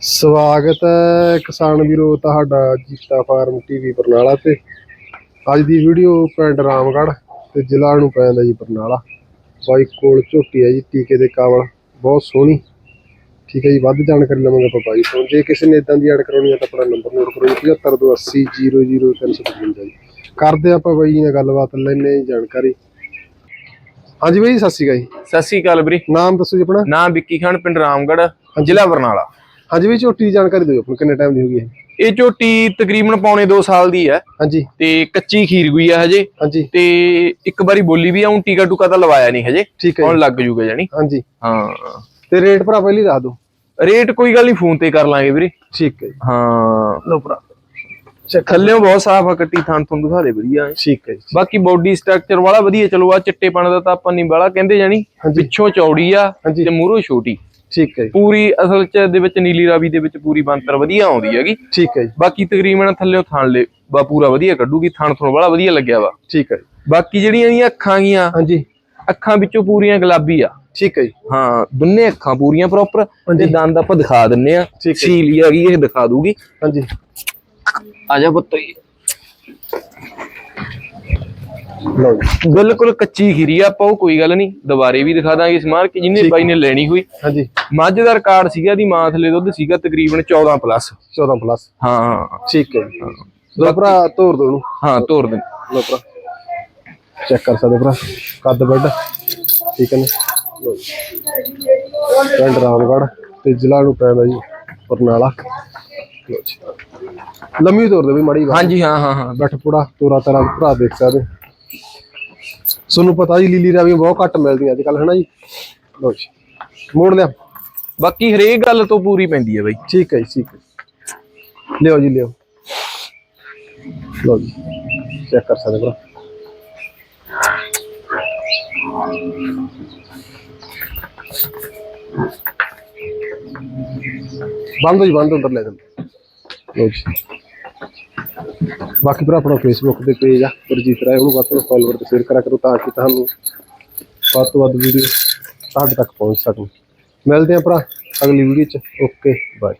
ਸਵਾਗਤ ਹੈ ਕਿਸਾਨ ਵੀਰੋ ਤੁਹਾਡਾ ਜੀਤਾ ਫਾਰਮ ਟੀਵੀ ਬਰਨਾਲਾ ਤੇ। ਅੱਜ ਦੀ ਵੀਡੀਓ ਪਿੰਡ ਰਾਮਗੜ੍ਹ ਤੇ ਜ਼ਿਲ੍ਹਾ ਨੂੰ ਪੈਂਦਾ ਜੀ ਬਰਨਾਲਾ। ਬਾਈ ਕੋਲ ਝੋਟੀ ਹੈ ਜੀ ਟੀਕੇ ਦੇ ਕਾਵਲ ਬਹੁਤ ਸੋਹਣੀ। ਠੀਕ ਹੈ ਜੀ ਵੱਧ ਜਾਣਕਾਰੀ ਲਵਾਂਗੇ ਆਪਾਂ ਬਾਈ ਤੋਂ। ਜੇ ਕਿਸੇ ਨੇ ਇਦਾਂ ਦੀ ਐਡ ਕਰਾਉਣੀ ਹੈ ਤਾਂ ਆਪਣਾ ਨੰਬਰ ਨੋਟ ਕਰੋ ਜੀ 7528000355 ਜੀ। ਕਰਦੇ ਆਪਾਂ ਬਾਈ ਜੀ ਨਾਲ ਗੱਲਬਾਤ ਲੈਣੇ ਜਾਣਕਾਰੀ। ਹਾਂਜੀ ਬਾਈ ਸਤਿ ਸ਼੍ਰੀ ਅਕਾਲ ਜੀ। ਸਤਿ ਸ੍ਰੀ ਅਕਾਲ ਵੀਰੇ। ਨਾਮ ਦੱਸੋ ਜੀ ਆਪਣਾ। ਨਾਮ ਵਿੱਕੀ ਖਾਨ ਪਿੰਡ ਰਾਮਗੜ੍ਹ ਜ਼ਿਲ੍ਹਾ ਬਰਨਾਲਾ। ਹਾਂਜੀ ਬਾਈ ਝੋਟੀ ਦੀ ਜਾਣਕਾਰੀ ਦਿਓ ਆਪਾਂ ਨੂੰ, ਕਿੰਨੇ ਟਾਈਮ ਦੀ ਹੋ ਗਈ ਇਹ? ਇਹ ਝੋਟੀ ਤਕਰੀਬਨ ਪੌਣੇ 2 ਸਾਲ ਦੀ ਹੈ। ਹਾਂਜੀ। ਤੇ ਕੱਚੀ ਖੀਰ ਗਈ ਹੈ ਹਜੇ। ਹਾਂਜੀ। ਤੇ ਇੱਕ ਵਾਰੀ ਬੋਲੀ ਵੀ ਆ ਹੁਣ ਟੀਕਾ ਟੂਕਾ ਤਾਂ ਲਵਾਇਆ ਨਹੀਂ ਹਜੇ। ਠੀਕ ਹੈ ਹੁਣ ਲੱਗ ਜੂਗਾ ਜਾਨੀ ਹਾਂਜੀ। ਹਾਂ। ਤੇ ਰੇਟ ਭਰਾ ਪਹਿਲੀ ਦੱਸ ਦਿਓ। ਰੇਟ ਕੋਈ ਗੱਲ ਨਹੀਂ ਫੋਨ ਤੇ ਕਰ ਲਾਂਗੇ ਵੀਰੇ। ਠੀਕ ਹੈ ਜੀ। ਹਾਂ। ਲਓ ਭਰਾ। ਥੱਲੇੋਂ ਬਹੁਤ ਸਾਫ਼ ਆ ਕੱਟੀ ਥਾਂ ਤੁਹਾਨੂੰ ਦਿਖਾ ਦੇ ਵਧੀਆ। ਹੈ। ਠੀਕ ਹੈ ਜੀ। ਬਾਕੀ ਬਾਡੀ ਸਟਰਕਚਰ ਵਾਲਾ ਵਧੀਆ ਚਲੋ ਆ ਚਿੱਟੇ ਪਣ ਦਾ ਤਾਂ ਆਪਾਂ ਨਹੀਂ ਬਾਲਾ ਕਹਿੰਦੇ ਜਾਨੀ ਹਾਂਜੀ। ਪਿੱਛੋਂ ਚੌੜੀ ਆ ਹਾਂਜੀ। ਤੇ ਮੂਹਰੋਂ ਛੋਟੀ। ਠੀਕ ਹੈ ਜੀ। ਪੂਰੀ ਅਸਲ ਚ ਦੇ ਵਿੱਚ ਨੀਲੀ ਰਾਵੀ ਦੇ ਵਿੱਚ ਪੂਰੀ ਬੰਤਰ ਵਧੀਆ ਆਉਂਦੀ ਹੈਗੀ। ਠੀਕ ਹੈ ਜੀ। ਬਾਕੀ ਤਕਰੀਬਨ ਥੱਲੇੋਂ ਥਾਣ ਲੈ ਬਾ ਪੂਰਾ ਵਧੀਆ ਕੱਢੂਗੀ ਥਾਣ ਥੋੜਾ ਬੜਾ ਵਧੀਆ ਲੱਗਿਆ ਵਾ। ਠੀਕ ਹੈ ਬਾਕੀ ਜਿਹੜੀਆਂ ਇਹਦੀਆਂ ਅੱਖਾਂ ਗੀਆਂ ਹਾਂਜੀ। ਅੱਖਾਂ ਵਿੱਚੋਂ ਪੂਰੀਆਂ ਗੁਲਾਬੀ ਆ। ਠੀਕ ਹੈ ਜੀ। ਹਾਂ ਦੋਨੇ ਅੱਖਾਂ ਪੂਰੀਆਂ ਪ੍ਰੋਪਰ। ਤੇ ਦੰਦ ਆਪਾਂ ਦਿਖਾ ਦਿੰਨੇ ਆ। ਸੀਲ ਹੈਗੀ ਇਹ ਦਿਖਾ ਦੂਗੀ ਹਾਂਜੀ। ਆ ਜਾ ਪੁੱਤ ਲਓ ਜੀ। ਬਿਲਕੁਲ ਕੱਚੀ ਖੀਰੀ ਆ ਆਪਾਂ ਉਹ ਕੋਈ ਗੱਲ ਨਹੀਂ ਦੁਬਾਰੇ ਵੀ ਦਿਖਾ ਦਾਂਗੇ ਸਮਾਰ ਕਿ ਜਿਹਨੇ ਬਾਈ ਨੇ ਲੈਣੀ ਹੋਈ। ਹਾਂਜੀ। ਮੱਝ ਦਾ ਰਿਕਾਰਡ ਸੀਗਾ ਦੀ ਮਾਂ ਥਲੇ ਦੁੱਧ ਸੀਗਾ ਤਕਰੀਬਨ 14 ਪਲੱਸ 14 ਪਲੱਸ ਹਾਂ। ਠੀਕ ਹੈ ਜੀ। ਲਓ ਭਰਾ ਤੋਰ ਦੋ ਨੂੰ ਹਾਂ ਤੋਰ ਦੇ। ਲਓ ਭਰਾ। ਚੈੱਕ ਕਰ ਸਕਦੇ ਭਰਾ। ਕੱਦ ਬੈੱਡ ਠੀਕ ਹੈ ਲਓ ਜੀ। ਪਿੰਡ ਰਾਮਗੜ੍ਹ ਤੇ ਜ਼ਿਲ੍ਹਾ ਨੂੰ ਪੈਂਦਾ ਜੀ ਬਰਨਾਲਾ। ਲਓ ਜੀ। ਲੰਮੀ ਤੋਰ ਦੇ ਵੀ ਮਾੜੀ ਹਾਂਜੀ ਹਾਂ ਹਾਂ ਹਾਂ। ਬੱਠ ਪੁੜਾ ਤੋਰਾ ਤਰਾ ਭਰਾ ਦੇਖ ਸਕਦੇ ਤੁਹਾਨੂੰ ਪਤਾ ਜੀ ਲੀਲੀ ਰਾਵੀਆਂ ਬਹੁਤ ਘੱਟ ਮਿਲਦੀਆਂ ਅੱਜ ਕੱਲ ਹਨਾ ਜੀ? ਲਓ ਜੀ, ਮੋੜ ਲਿਆ। ਬਾਕੀ ਹਰੇਕ ਗੱਲ ਤੋਂ ਪੂਰੀ ਪੈਂਦੀ ਹੈ ਬਾਈ। ਠੀਕ ਹੈ ਜੀ, ਠੀਕ ਹੈ। ਲਿਓ ਜੀ ਲਿਓ ਲਓ ਜੀ ਚੈੱਕ ਕਰ ਸਕਦੇ ਭਰਾ। ਬੰਦ ਹੋ ਜੀ, ਬੰਦ ਅੰਦਰ ਲੈ ਜਾਂਦੇ ਲਓ ਜੀ। ਬਾਕੀ ਭਰਾ ਆਪਣਾ ਫੇਸਬੁੱਕ ਤੇ ਪੇਜ ਆ ਗੁਰਜੀਤ ਰਾਏ ਉਹਨੂੰ ਵੱਧ ਤੋਂ ਫਾਲੋਅਰ ਤੇ ਸ਼ੇਅਰ ਕਰਿਆ ਕਰੋ ਤਾਂ ਕਿ ਤੁਹਾਨੂੰ ਵੱਧ ਤੋਂ ਵੱਧ ਵੀਡੀਓ ਤੁਹਾਡੇ ਤੱਕ ਪਹੁੰਚ ਸਕਣ। ਮਿਲਦੇ ਆ ਭਰਾ ਅਗਲੀ ਵੀਡੀਓ ਚ। Okay bye